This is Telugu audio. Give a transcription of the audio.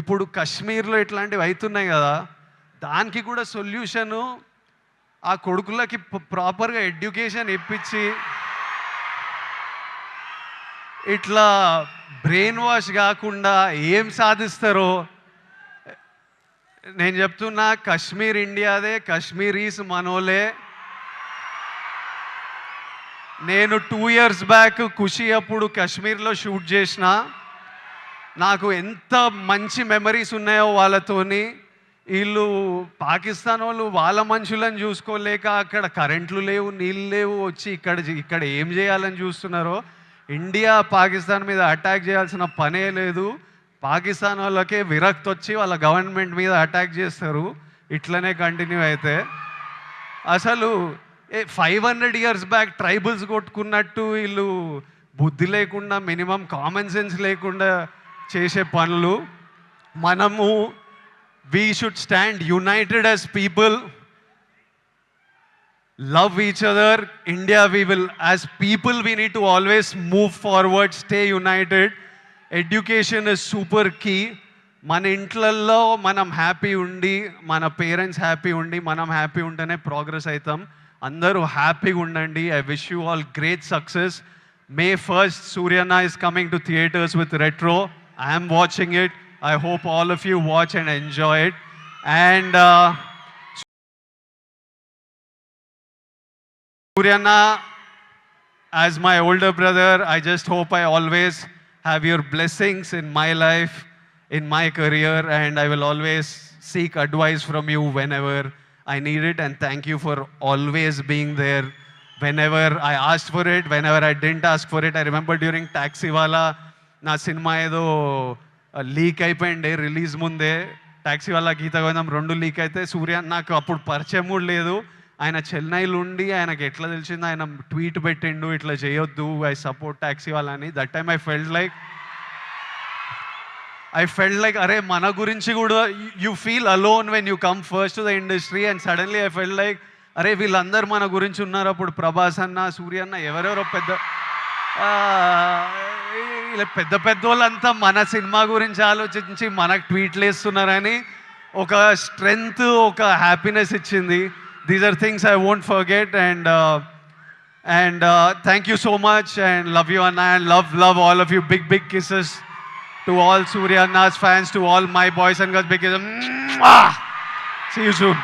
ఇప్పుడు కశ్మీర్లో ఇట్లాంటివి అవుతున్నాయి కదా దానికి కూడా సొల్యూషను ఆ కొడుకులకి ప్రాపర్గా ఎడ్యుకేషన్ ఇప్పించి ఇట్లా బ్రెయిన్ వాష్ కాకుండా ఏం సాధిస్తారో నేను చెప్తున్నా కశ్మీర్ ఇండియాదే కశ్మీరీస్ మనోలే. నేను టూ ఇయర్స్ బ్యాక్ ఖుషి అప్పుడు కాశ్మీర్లో షూట్ చేసిన. నాకు ఎంత మంచి మెమరీస్ ఉన్నాయో వాళ్ళతోని వీళ్ళు పాకిస్తాన్ వాళ్ళు వాళ్ళ మనుషులను చూసుకోలేక అక్కడ కరెంట్లు లేవు నీళ్ళు లేవు వచ్చి ఇక్కడ ఇక్కడ ఏం చేయాలని చూస్తున్నారో ఇండియా పాకిస్తాన్ మీద అటాక్ చేయాల్సిన పనే లేదు. పాకిస్తాన్ వాళ్ళకే విరక్తి వచ్చి వాళ్ళ గవర్నమెంట్ మీద అటాక్ చేస్తారు. ఇట్లనే కంటిన్యూ అయితే. అసలు a five hundred years back tribals కొట్టుకున్నట్టు వీళ్ళు బుద్ధి లేకుండా మినిమం కామన్ సెన్స్ లేకుండా చేసే పనులు. మనము we should stand united as people love each other India we will as people we need to always move forward stay united education is super key మన ఇంట్లల్లో మనం హ్యాపీ ఉండి మన పేరెంట్స్ హ్యాపీ ఉండి మనం హ్యాపీ ఉంటేనే ప్రోగ్రెస్ అవుతాం అందరూ హ్యాపీగా ఉండండి. I wish you all great success May first Suryanna is coming to theatres with Retro I'm watching it. I hope all of you watch and enjoy it. And uh, as my older brother, I just hope I always have your blessings in my life, in my career, and I will always seek advice from you whenever I need it. And thank you for always being there whenever I asked for it, whenever I didn't ask for it. I remember during Taxiwala. నా సినిమా ఏదో లీక్ అయిపోయిండే రిలీజ్ ముందే. ట్యాక్సీ వాళ్ళ గీత గోవిందం రెండు లీక్ అయితే సూర్య నాకు అప్పుడు పరిచయం కూడా లేదు. ఆయన చెన్నైలో ఉండి ఆయనకి ఎట్లా తెలిసింది ఆయన ట్వీట్ పెట్టిండు ఇట్లా చేయొద్దు ఐ సపోర్ట్ ట్యాక్సీ వాళ్ళని. That time I felt like I felt like అరే మన గురించి కూడా you feel alone when you come first to the industry and suddenly I felt like అరే వీళ్ళందరూ మన గురించి ఉన్నారు అప్పుడు ప్రభాస్ అన్న సూర్య అన్న ఎవరెవరో పెద్ద ఇలా పెద్ద పెద్ద వాళ్ళంతా మన సినిమా గురించి ఆలోచించి మనకు ట్వీట్లు వేస్తున్నారని ఒక స్ట్రెంగ్త్ ఒక హ్యాపీనెస్ ఇచ్చింది. These are things I won't forget and and thank you so much and love you అన్న and love love all of you big big kisses to all Surya అన్నాస్ fans to all my boys and girls big see you soon